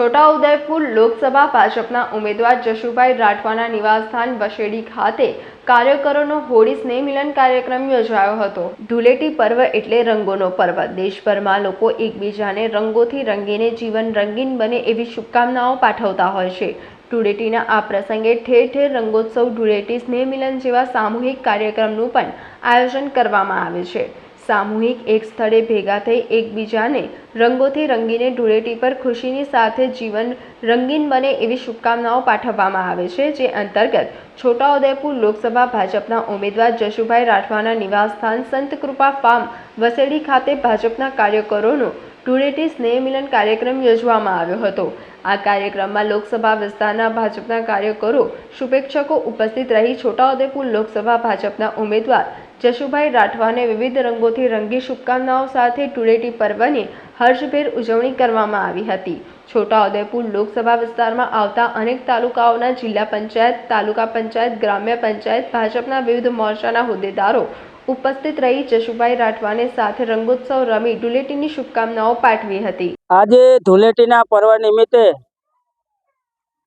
છોટાઉદેપુર લોકસભા ભાજપના ઉમેદવાર જશુભાઈ રાઠવાના નિવાસસ્થાન વશેડી ખાતે કાર્યકરોનો હોળી સ્નેહ મિલન કાર્યક્રમ યોજાયો હતો. ધૂળેટી પર્વ એટલે રંગોનો પર્વ. દેશભરમાં લોકો એકબીજાને રંગોથી રંગીને જીવન રંગીન બને એવી શુભકામનાઓ પાઠવતા હોય છે. ધૂળેટીના આ પ્રસંગે ઠેર ઠેર રંગોત્સવ, ધૂળેટી સ્નેહ મિલન જેવા સામૂહિક કાર્યક્રમનું પણ આયોજન કરવામાં આવે છે. સામૂહિક એક સ્થળે ભેગા થઈ એકબીજાને રંગોથી રંગીને ધૂળેટી પર ખુશીની સાથે જીવન રંગીન બને એવી શુભકામનાઓ પાઠવવામાં આવે છે, જે અંતર્ગત છોટાઉદેપુર લોકસભા ભાજપના ઉમેદવાર જશુભાઈ રાઠવાના નિવાસસ્થાન સંતકૃપા ફાર્મ વસેડી ખાતે ભાજપના કાર્યકરોનો ધૂળેટી સ્નેહ મિલન કાર્યક્રમ યોજવામાં આવ્યો હતો. આ કાર્યક્રમમાં લોકસભા વિસ્તારના ભાજપના કાર્યકરો, શુભેચ્છકો ઉપસ્થિત રહી છોટાઉદેપુર લોકસભા ભાજપના ઉમેદવાર જશુભાઈ રાઠવાને વિવિધ રંગોથી રંગી શુભકામનાઓ સાથે ટુડેટી પર્વની હર્ષભેર ઉજવણી કરવામાં આવી હતી. છોટાઉદેપુર લોકસભા વિસ્તારમાં આવતા અનેક તાલુકાઓના જિલ્લા પંચાયત, તાલુકા પંચાયત, ગ્રામ્ય પંચાયત, ભાજપના વિવિધ મોરચાના હોદ્દેદારો ઉપસ્થિત રહી જશુભાઈ રાઠવાને સાથે રંગોત્સવ રમી ધૂળેટીની શુભકામનાઓ પાઠવી હતી. આજે ધૂળેટીના પર્વ નિમિત્તે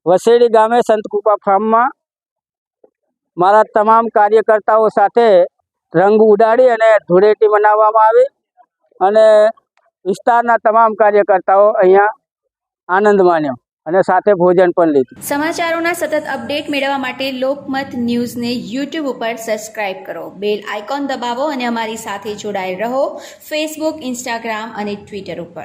વસેડી ગામે સંતકુપા ફાર્મમાં મારા તમામ કાર્યકર્તાઓ સાથે રંગ ઉડાડી અને ધૂળેટી મનાવવામાં આવી અને વિસ્તારના તમામ કાર્યકર્તાઓ અહીંયા આનંદ માણ્યો અને સાથે ભોજન પણ લીધું. સમાચારોના સતત અપડેટ મેળવવા માટે લોકમત ન્યૂઝને યુટ્યુબ ઉપર સબસ્ક્રાઇબ કરો. બેલ આઇકોન દબાવો અને અમારી સાથે જોડાયેલ રહો ફેસબુક, ઇન્સ્ટાગ્રામ અને ટ્વિટર ઉપર.